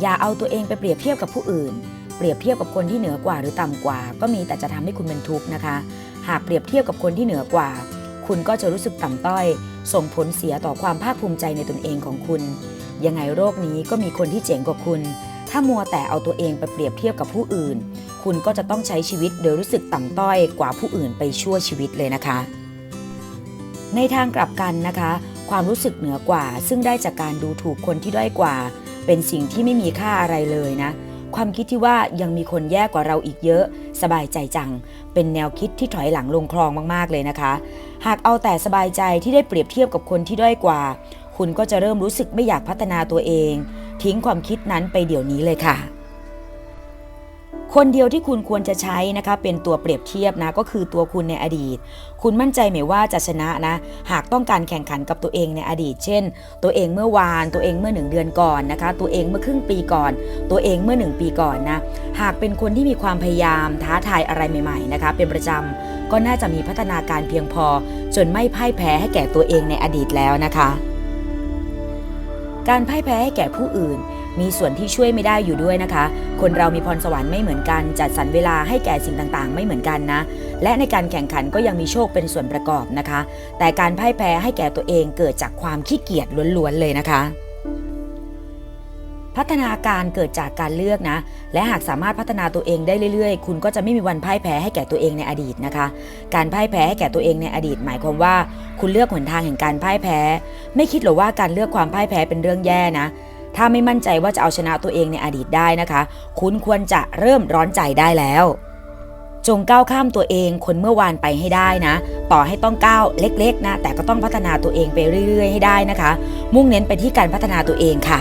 อย่าเอาตัวเองไปเปรียบเทียบกับผู้อื่น เปรียบเทียบกับคนที่เหนือกว่าหรือต่ำกว่า ก็มีแต่จะทำให้คุณเป็นทุกข์นะคะ หากเปรียบเทียบกับคนที่เหนือกว่า คุณก็จะรู้สึกต่ำต้อย ส่งผลเสียต่อความภาคภูมิใจในตนเองของคุณ ยังไงโรคนี้ก็มีคนที่เจ๋งกว่าคุณ ถ้ามัวแต่เอาตัวเองไปเปรียบเทียบกับผู้อื่น คุณก็จะต้องใช้ชีวิตโดยรู้สึกต่ำต้อยกว่าผู้อื่นไปชั่วชีวิตเลยนะคะ ในทางกลับกันนะคะ ความรู้สึกเหนือกว่า ซึ่งได้จากการดูถูกคนที่ด้อยกว่า เป็นสิ่งที่ไม่มีค่าอะไรเลยนะ ความคิดที่ว่ายังมีคนแย่กว่าเราอีกเยอะ สบายใจจัง เป็นแนวคิดที่ถอยหลังลงคลองมากๆเลยนะคะ หากเอาแต่สบายใจที่ได้เปรียบเทียบกับคนที่ด้อยกว่า คุณก็จะเริ่มรู้สึกไม่อยากพัฒนาตัวเอง ทิ้งความคิดนั้นไปเดี๋ยวนี้เลยค่ะ คนเดียวที่คุณควรจะใช้นะคะเป็นตัวเปรียบเทียบนะก็คือตัวคุณในอดีต คุณมั่นใจไหมว่าจะชนะนะ หากต้องการแข่งขันกับตัวเองในอดีต เช่น ตัวเองเมื่อวานตัวเองเมื่อหนึ่งเดือนก่อนนะคะ ตัวเองเมื่อครึ่งปีก่อน ตัวเองเมื่อหนึ่งปีก่อนนะหากเป็นคนที่มีความพยายามท้าทายอะไรใหม่ๆนะคะ เป็นประจำก็น่าจะมีพัฒนาการเพียงพอ จนไม่พ่ายแพ้ให้แก่ตัวเองในอดีตแล้วนะคะ การพ่ายแพ้ให้แก่ผู้อื่น มีส่วนที่ช่วยไม่ได้อยู่ด้วยนะคะ คนเรามีพรสวรรค์ไม่เหมือนกัน จัดสรรเวลาให้แก่สิ่งต่างๆ ไม่เหมือนกันนะ และในการแข่งขันก็ยังมีโชคเป็นส่วนประกอบนะคะ แต่การพ่ายแพ้ให้แก่ตัวเองเกิดจากความขี้เกียจล้วนๆเลยนะคะพัฒนาการเกิดจากการเลือกนะ และหากสามารถพัฒนาตัวเองได้เรื่อยๆ คุณก็จะไม่มีวันพ่ายแพ้ให้แก่ตัวเองในอดีตนะคะ การพ่ายแพ้ให้แก่ตัวเองในอดีต หมายความว่า คุณเลือกหนทางแห่งการพ่ายแพ้ ไม่คิดหรอว่าการเลือกความพ่ายแพ้เป็นเรื่องแย่นะ ถ้าไม่มั่นใจว่าจะเอาชนะตัวเองในอดีตได้นะคะ คุณควรจะเริ่มร้อนใจได้แล้ว จงก้าวข้ามตัวเองคนเมื่อวานไปให้ได้นะ ต่อให้ต้องก้าวเล็ก ๆ นะ แต่ก็ต้องพัฒนาตัวเองไปเรื่อย ๆ ให้ได้นะคะ มุ่งเน้นไปที่การพัฒนาตัวเองค่ะ